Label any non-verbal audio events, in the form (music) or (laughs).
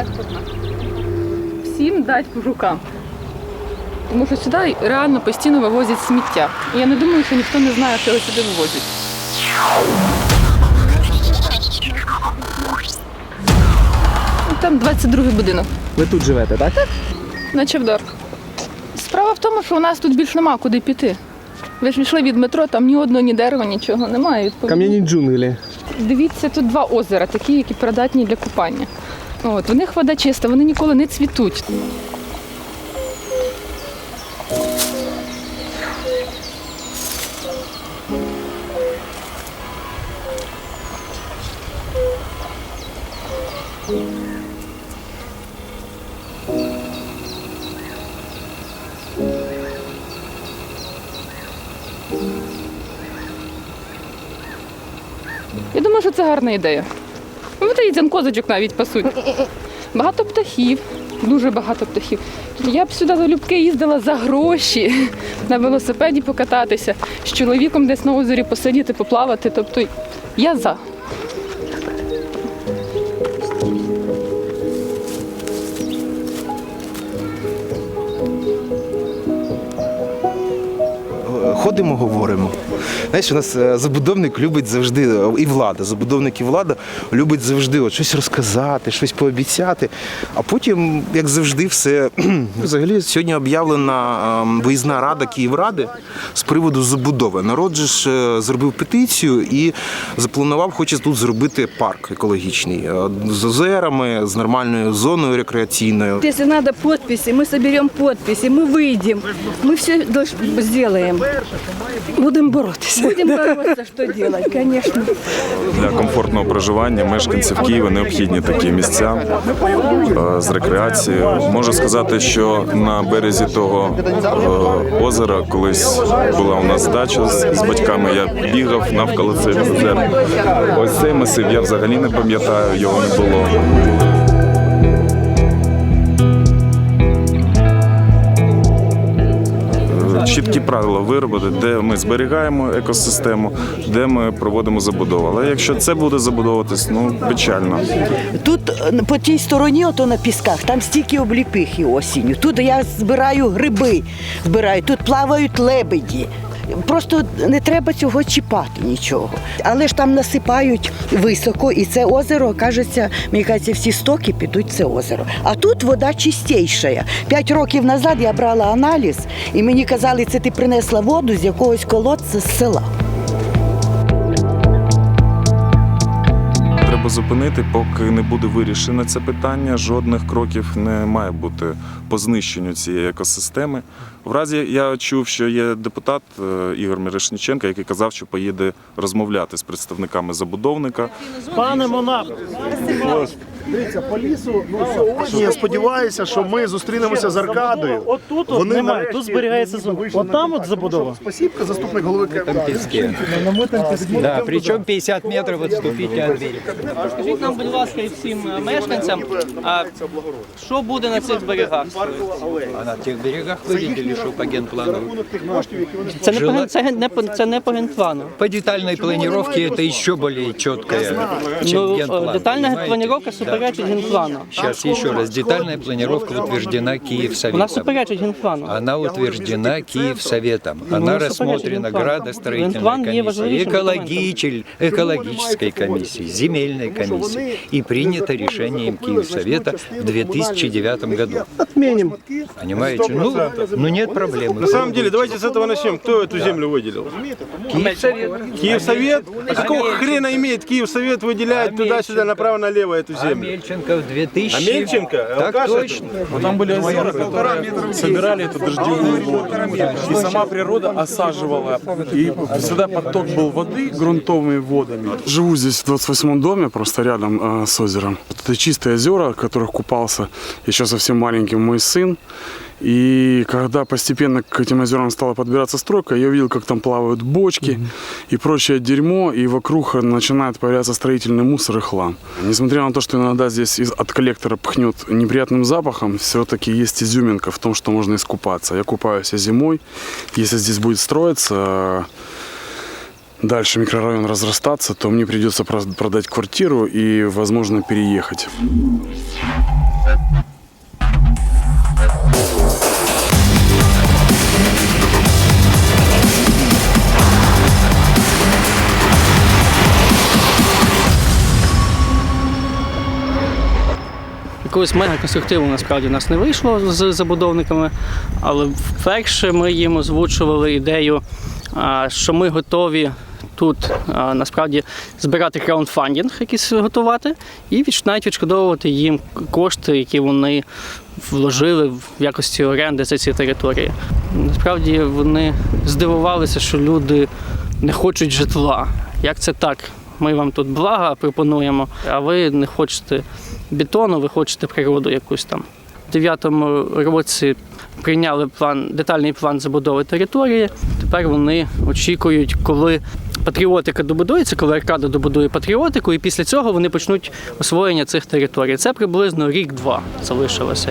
електрика. Всім дать по рукам. Тому що сюди реально постійно вивозять сміття. І я не думаю, що ніхто не знає, що його сюди вивозять. Ну, Там 22-й будинок. Ви тут живете, так? Так. на Чавдар. Справа в тому, що у нас тут більш нема куди піти. Ви ж йшли від метро, там ні одного, ні дерева, нічого немає. Відповідно. Кам'яні джунглі. Дивіться, тут два озера, такі, які придатні для купання. От, в них вода чиста, вони ніколи не цвітуть. Я думаю, що це гарна ідея. Ну, дивіться, козочок навіть пасуть. Багато птахів, дуже багато птахів. Я б сюди залюбки їздила за гроші (laughs) на велосипеді покататися, з чоловіком десь на озері посидіти, поплавати. Тобто я за. Ходимо, говоримо. Знаєш, у нас е, забудовник любить завжди, е, і влада, забудовник і влада любить завжди от щось розказати, щось пообіцяти. А потім, як завжди, все (clears throat) взагалі сьогодні об'явлена ем, виїзна рада Київради з приводу забудови. Народ же ж е, зробив петицію і запланував, хоче тут зробити парк екологічний е, з озерами, з нормальною зоною рекреаційною. Если надо подписи, мы соберем подписи, мы выйдем, мы все сделаем. Будемо боротися. Будем бороться, что делать, конечно. Для комфортного проживання мешканців Києва необхідні такі місця з рекреацією. Можу сказати, що на березі того е, озера колись була у нас дача з, з батьками. Я бігав навколо цих озер. Ось цей масив я взагалі не пам'ятаю, його не було. Чіткі правила виробити, де ми зберігаємо екосистему, де ми проводимо забудову. Але якщо це буде забудовуватись, ну печально. Тут е, по тій стороні, ото на пісках, там стільки обліпихи осінню. Тут я збираю гриби, збираю, тут плавають лебеді. Просто не треба цього чіпати нічого. Але ж там насипають високо, і це озеро, кажеться, мені кажеться, всі стоки підуть в це озеро. А тут вода чистіша. П'ять років назад я брала аналіз, і мені казали, це ти принесла воду з якогось колодця з села. Треба зупинити, поки не буде вирішено це питання. Жодних кроків не має бути по знищенню цієї екосистеми. В разі я чув, що є депутат е, Ігор Мірошніченко, який казав, що поїде розмовляти з представниками забудовника. Пане Монах, дивіться, по лісу, ну сьогодні я сподіваюся, що ми зустрінемося з Аркадою. От тут от немає, тут зберігається зона. От там от забудова. Спасибка, заступник голови песке. Да, причем 50 метров отступите от берега. Скажіть нам, будь ласка, і всім е, мешканцям, а що буде на цих берегах? А на тех берегах вырядили, что по генплану. Це не по, Жила- ген- це, ген- не по, це не по генплану. По детальной планировке это еще более четкое, чем Ну, генплан. е, детальна понимаете? планіровка суперечить генплану. Сейчас еще раз. Детальная планировка утверждена Вона Киевсоветом. суперечить генплану. Она утверждена Киевсоветом. Ну, Она суперечить рассмотрена генплану. градостроительной Генплан є комиссией, важливішим экологичель- экологической комиссией, земельной комиссией. И принято решением Киевсовета в 2009 году. Отменим. Понимаете? Ну, ну нет проблем. На самом деле, давайте с этого начнем. Кто эту землю выделил? Киевсовет. Киевсовет? А какого хрена имеет Киевсовет выделяет туда-сюда, направо-налево эту землю? Мельченко в 2000... А Мельченко? Так точно. Там были озера, которые собирали эту дождевую воду. И сама природа осаживала. И всегда поток был воды грунтовыми водами. Живу здесь в 28-м доме, просто рядом э, с озером. Это чистые озера, в которых купался еще совсем маленький мой сын. И когда постепенно к этим озерам стала подбираться стройка, я увидел, как там плавают бочки и прочее дерьмо, и вокруг начинает появляться строительный мусор и хлам. Несмотря на то, что иногда здесь из- от коллектора пахнет неприятным запахом, все-таки есть изюминка в том, что можно искупаться. Я купаюсь зимой. Если здесь будет строиться дальше микрорайон разрастаться, то мне придется продать квартиру и, возможно, переехать. Якогось мега конструктиву насправді в нас не вийшло з забудовниками, але вперше ми їм озвучували ідею, що ми готові тут насправді збирати краундфандінг, якийсь готувати, і навіть відшкодовувати їм кошти, які вони вложили в якості оренди за ці території. Насправді вони здивувалися, що люди не хочуть житла. Як це так? Ми вам тут блага пропонуємо, а ви не хочете бетону, ви хочете природу якусь там. У 9-му році прийняли план, детальний план забудови території. Тепер вони очікують, коли патріотика добудується, коли Аркада добудує патріотику, і після цього вони почнуть освоєння цих територій. Це приблизно рік-два залишилося.